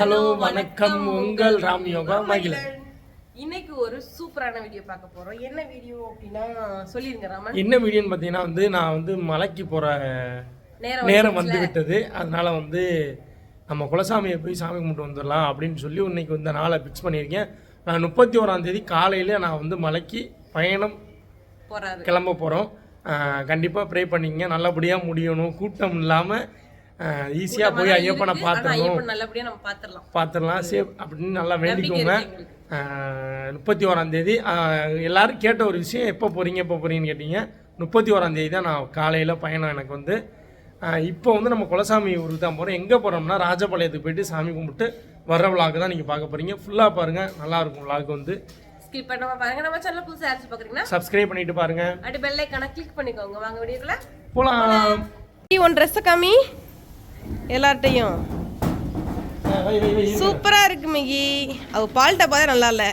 Hello வணக்கம். உங்கள் ராம் யோகா மகிழன். இன்னைக்கு ஒரு சூப்பரான வீடியோ பார்க்க போறோம். என்ன வீடியோ அப்படின்னா சொல்லிருங்க ராமன். என்ன வீடியோன்னு பார்த்தீங்கன்னா வந்து நான் வந்து மலைக்கு போகிற நேரம் வந்து விட்டது அதனால வந்து நம்ம குலசாமியை போய் சாமி கும்பிட்டு வந்துடலாம் அப்படின்னு சொல்லி இன்னைக்கு இந்த நாளை ஃபிக்ஸ் பண்ணியிருக்கேன். நான் முப்பத்தி ஓராம் தேதி காலையில் நான் வந்து மலைக்கு பயணம் கிளம்ப போகிறோம் கண்டிப்பாக ப்ரே பண்ணிங்க நல்லபடியாக முடியணும். கூட்டம் இல்லாமல் ஈஸியாக போய் ஐயப்பனை பார்த்துடணும். ஐயப்பன் நல்லபடியா நம்ம பாத்துரலாம் பார்த்துடலாம். சேவ் அப்படின்னு நல்லா வேண்டிக்கோங்க. முப்பத்தி ஓராம் தேதி. ஆஹ் எல்லாரும் கேட்ட ஒரு விஷயம் எப்போ போகிறீங்க எப்போ போகிறீங்கன்னு கேட்டீங்க. முப்பத்தி ஓராம் தேதி தான் நான் காலையில் பயணம் எனக்கு வந்து. இப்போ வந்து நம்ம குலசாமி ஊருக்கு தான் போகிறோம் எங்கே போகிறோம்னா ராஜபாளையத்துக்கு போயிட்டு சாமி கும்பிட்டு வர்ற விளாக் தான் நீங்கள் பார்க்க போகிறீங்க ஃபுல்லாக பாருங்கள் நல்லாயிருக்கும் விளாக் வந்து. ஸ்கிப் பண்ணாம பாருங்க. நம்ம சேனல் புதுசா ஆச்சு பாக்குறீங்கன்னா சப்ஸ்கிரைப் பண்ணிட்டு பாருங்கள் அப்படி பெல் ஐக்கான கிளிக் பண்ணிக்கோங்க. வாங்க வீடியோக்குள்ள போகலாம் உன் ட்ரெஸ் காமி. எல்லார்ட்டையும். சூப்பரா இருக்கு மிகி. அவ பால் டப்பா தான் நல்லா இல்ல.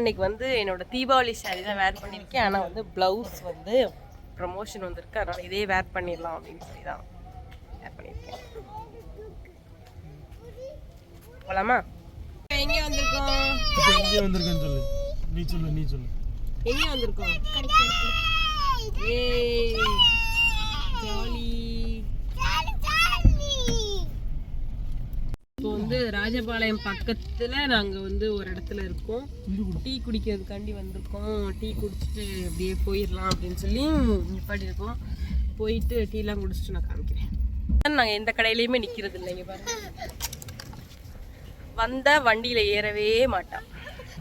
இன்னைக்கு வந்து என்னோட தீபாவளி சாரி தான் வேர் பண்ணியிருக்கேன் ஆனால் வந்து ப்ளவுஸ் வந்து ப்ரமோஷன் வந்திருக்கு. அதனால இதே வேர் பண்ணிடலாம் அப்படின்னு சொல்லி தான் வேர் பண்ணியிருக்கேன் போலாமா? எங்கே வந்திருக்கோம்? எங்கே வந்திருக்கேன்னு சொல்லு. நீ சொல்லு நீ சொல்லு. எங்க வந்திருக்கோம்? ஏய் ஜாலி. இப்போ வந்து ராஜபாளையம் பக்கத்துல நாங்க வந்து ஒரு இடத்துல இருக்கோம். டீ குடிக்கிறதுக்காண்டி வந்திருக்கோம். டீ குடிச்சிட்டு அப்படியே போயிடலாம் அப்படின்னு சொல்லி நிப்பாடி இருக்கோம் போயிட்டு டீலாம் குடிச்சிட்டு நான் காமிக்கிறேன். நாங்கள் எந்த கடையிலையுமே நிற்கிறது இல்லைங்க பாருங்க. வந்த வண்டியில ஏறவே மாட்டான்.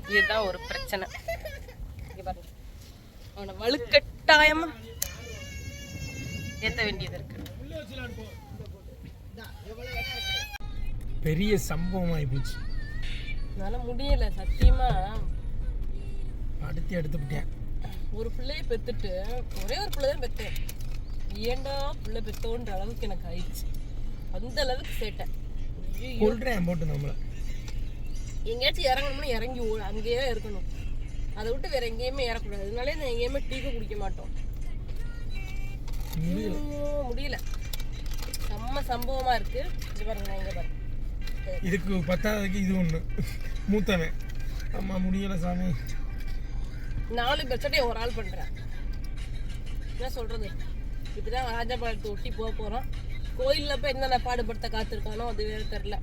இதுதான் ஒரு பிரச்சனை. அவனை வலுக்கட்டாயமா ஏத்த வேண்டியது இருக்கு. பெரிய சம்பவம் ஆகிப்போச்சு என்னால முடியல சத்தியமா. அடுத்து எடுத்து விட்டேன். ஒரு பிள்ளைய பெத்துட்டு ஒரே ஒரு பிள்ளை தான் பெத்தேன். ஏன்டா பிள்ளை பெத்தோன்ற அளவுக்கு எனக்கு ஆயிடுச்சு. அந்த அளவுக்கு சேட்டை. ஐயோ, கொள்றேன் போட்டு நம்மளை. எங்கேயாச்சும் இறங்கணும்னா இறங்கி அங்கேயே இருக்கணும். அதை விட்டு வேற எங்கேயுமே ஏறக்கூடாது. அதனாலே நான் எங்கேயுமே டீக்கு குடிக்க மாட்டோம். முடியல. செம்ம சம்பவமா இருக்கு. இது பாருங்க நான் இங்க பாருங்க. இதுக்கு பத்தாவதுக்கு இது ஒன்று மூத்தவன். அம்மா முடியல சாமி. நாலு பெட்ஷீட்டை ஒரு ஆள் பண்றேன். என்ன சொல்றது? இப்படிதான் ராஜபாளையத்தை ஒட்டி போக போறோம். கோயில்ல போய் என்னென்ன பாடுபடுத்த காத்திருக்கானோ அது வேற தெரியல.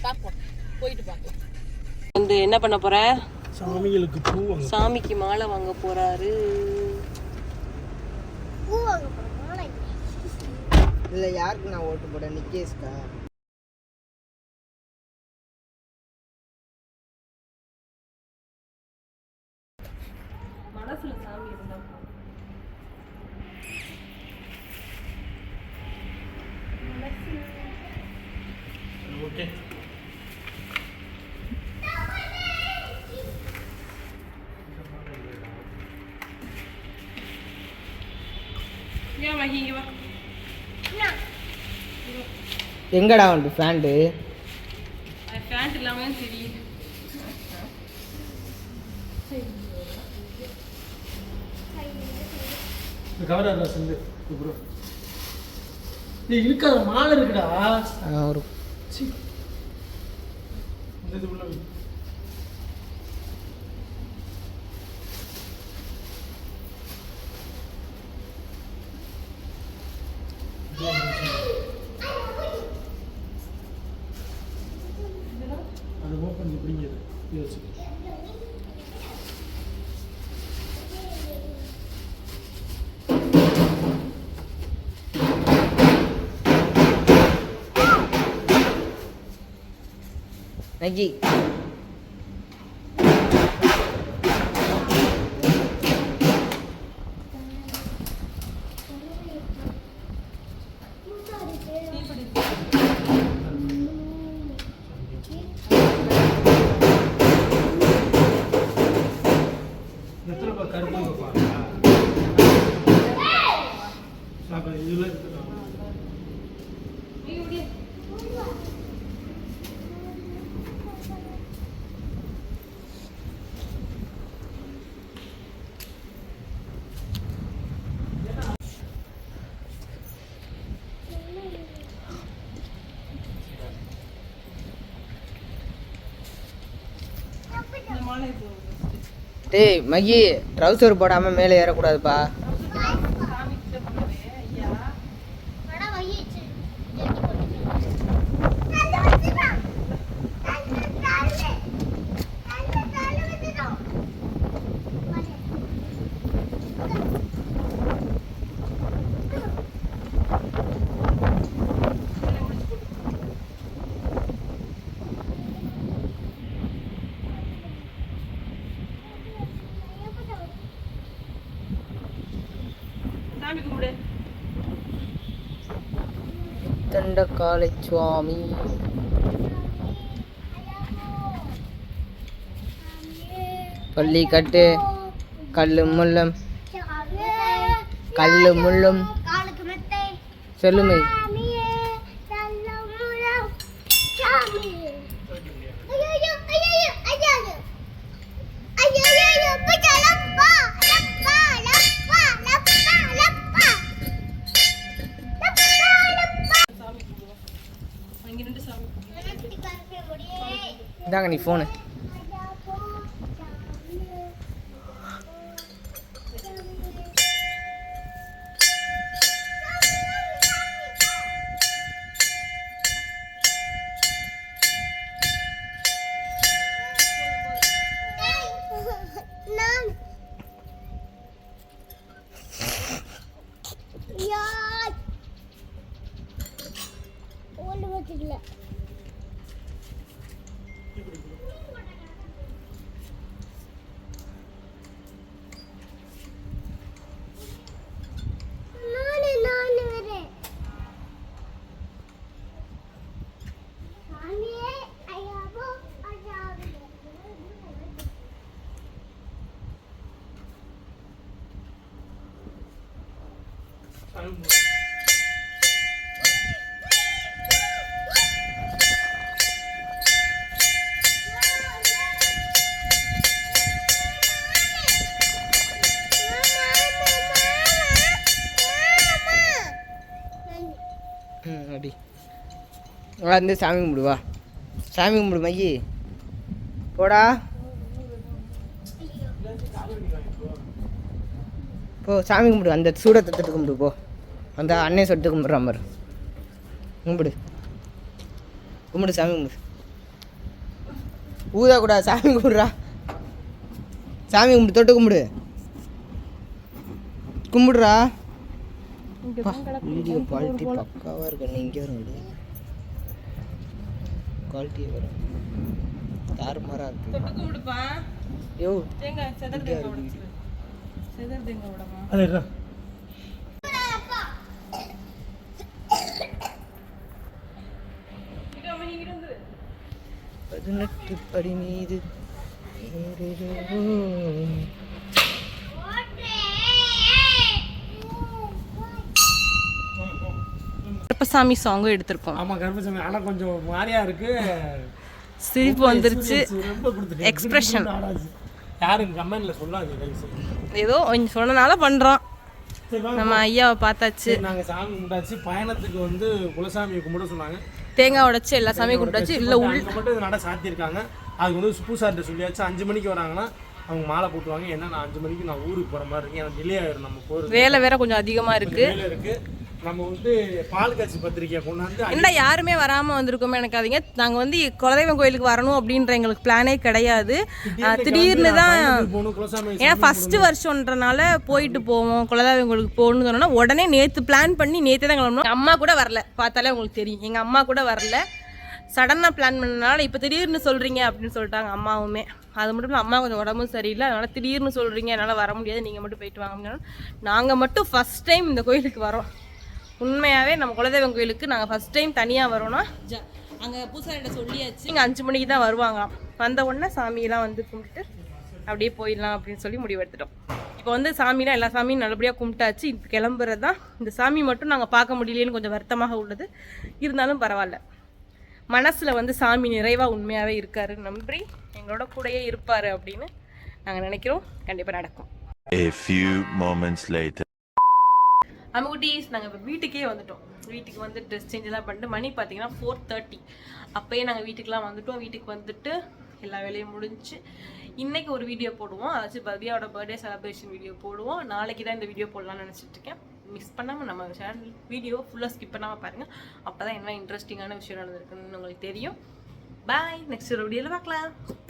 பார்ப்போம். போயிட்டு பார்க்கலாம் வந்து என்ன பண்ண போற? சாமிகளுக்கு பூ வாங்க சாமிக்கு மாலை வாங்க போறாரு. இல்ல யாருக்கு நான் ஓட்டு போட நிக்கேஷ்கா? மனசுல சாமி இருந்தா எங்கடா வந்து ஃபேண்டு பேண்ட் இல்லாம தெரியும் இந்த கவரா செஞ்சு ப்ரோ நீ இருக்காத மாலை இருக்குடா. ஒரு இந்த உள்ள Надій. டேய் மகி ட்ரௌசர் போடாமல் மேலே ஏறக்கூடாதுப்பா. சாமி கும்பிடு தண்டக்காலை சுவாமி. பள்ளி கட்டு கல்லு முள்ளும் கல்லு முள்ளும். சொல்லுமை. இதாங்க நீ ஃபோனு வந்து சாமி கும்பிடு வா சாமி கும்பிடு மையி. போடா. போ சாமி கும்பிடு. அந்த சூடத்தை தட்டு கும்பிடு போ. அந்த அண்ணன் சொல்லிட்டு கும்பிட்றான் பாரு. கும்பிடு. கும்பிடு சாமி கும்பிடு. ஊதா கூடா சாமி கும்பிடுறா. சாமி கும்பிடு தொட்டு கும்பிடு. கும்பிடுறா. வீடியோ குவாலிட்டி பக்காவாக இருக்கு. இங்கே வரும் வீடியோ குவாலிட்டி வரும். தாறுமாறாக இருக்கு. தொட்டு கும்பிடுப்பா யோ தேங்காய் செதர் தேங்காய் உடைச்சு செதர் தேங்காய் விடமா அது? பதினெட்டு படி மீது. ஏறுகிறோ. கருப்பசாமி சாங்கும் எடுத்திருக்கோம். ஆமா கருப்பசாமி. ஆனா கொஞ்சம் மாறியா இருக்கு. சிரிப்பு வந்துருச்சு. ஆடாது. யாரும் கமெண்ட்ல சொல்லாது. ஏதோ கொஞ்சம் சொன்னனால வாங்க. நம்ம ஐயாவை பார்த்தாச்சு. சரி, நாங்க சாமி கும்பிட்டாச்சு பயணத்துக்கு வந்து குலசாமியை கும்பிட சொன்னாங்க. தேங்காய் உடைச்சு எல்லா சாமியும் கும்பிட்டாச்சு. இல்ல உள் அங்க மட்டும் நட சாத்தியிருக்காங்க. அதுக்கு வந்து பூசார்ட்ட சொல்லியாச்சு. அஞ்சு மணிக்கு வராங்கன்னா அவங்க மாலை போட்டுவாங்க. ஏன்னா நான் அஞ்சு மணிக்கு நான் ஊருக்கு போற மாதிரி இருக்கு. எனக்கு டிலே ஆயிரும் நம்ம போறது வேலை வேற கொஞ்சம் அதிகமா இருக்கு. வேலை இருக்கு. நம்ம வந்து பால் காட்சி பத்திரிக்கையை கொண்டாந்து என்ன யாருமே வராம வந்திருக்கோமே நினைக்காதீங்க. நாங்க வந்து குலதெய்வம் கோயிலுக்கு வரணும் அப்படின்ற எங்களுக்கு பிளானே கிடையாது. திடீர்னு தான் ஏன்னா ஃபர்ஸ்ட் வருஷம்ன்றனால போயிட்டு போவோம் குலதெய்வம் கோயிலுக்கு போகணும்னு சொன்னோன்னா உடனே நேத்து பிளான் பண்ணி நேத்தே தான் கிளம்பணும். அம்மா கூட வரல பார்த்தாலே உங்களுக்கு தெரியும். எங்க அம்மா கூட வரல. சடனாக பிளான் பண்ணனால இப்போ திடீர்னு சொல்கிறீங்க அப்படின்னு சொல்லிட்டாங்க அம்மாவுமே. அது மட்டும் இல்லை அம்மா கொஞ்சம் உடம்பு சரியில்லை அதனால் திடீர்னு சொல்கிறீங்க என்னால் வர முடியாது நீங்கள் மட்டும் போயிட்டு வாங்க நாங்கள் மட்டும் ஃபஸ்ட் டைம் இந்த கோயிலுக்கு வரோம். உண்மையாகவே நம்ம குலதெய்வம் கோயிலுக்கு நாங்கள் ஃபஸ்ட் டைம் தனியாக வரோம்னா ஜ அங்கே பூசாரிட்ட சொல்லியாச்சு. இங்கே அஞ்சு மணிக்கு தான் வருவாங்களாம். வந்த உடனே சாமியெல்லாம் வந்து கும்பிட்டு அப்படியே போயிடலாம் அப்படின்னு சொல்லி முடிவு எடுத்துட்டோம் இப்போ வந்து சாமிலாம் எல்லா சாமியும் நல்லபடியாக கும்பிட்டாச்சு. இப்போ கிளம்புறது தான் இந்த சாமி மட்டும் நாங்கள் பார்க்க முடியலையேன்னு கொஞ்சம் வருத்தமாக உள்ளது. இருந்தாலும் பரவாயில்ல. மனசில் வந்து சாமி நிறைவாக உண்மையாகவே இருக்காரு. நன்றி. எங்களோட கூடயே இருப்பார் அப்படின்னு நாங்கள் நினைக்கிறோம். கண்டிப்பாக நடக்கும். A few moments later. அம்முகுட்டீஸ் நாங்கள் இப்போ வீட்டுக்கே வந்துட்டோம். வீட்டுக்கு வந்து ட்ரெஸ் சேஞ்ச் எல்லாம் பண்ணிட்டு மணி பார்த்தீங்கன்னா ஃபோர் தேர்ட்டி அப்போயே நாங்கள் வீட்டுக்கெலாம் வந்துட்டோம். வீட்டுக்கு வந்துட்டு எல்லா வேலையும் முடிஞ்சு இன்னைக்கு ஒரு வீடியோ போடுவோம். அதாச்சும் பவ்யாவோட பர்த்டே செலிப்ரேஷன் வீடியோ போடுவோம். நாளைக்கு தான் இந்த வீடியோ போடலாம்னு நினச்சிட்டு இருக்கேன். மிஸ் பண்ணாமல் நம்ம சேனல் வீடியோ ஃபுல்லாக ஸ்கிப் பண்ணாமல் பாருங்கள் அப்போ தான் என்ன இன்ட்ரெஸ்டிங்கான விஷயம் நடந்திருக்குன்னு உங்களுக்கு தெரியும். பாய் நெக்ஸ்ட் ஒரு வீடியோவில் பார்க்கலாம்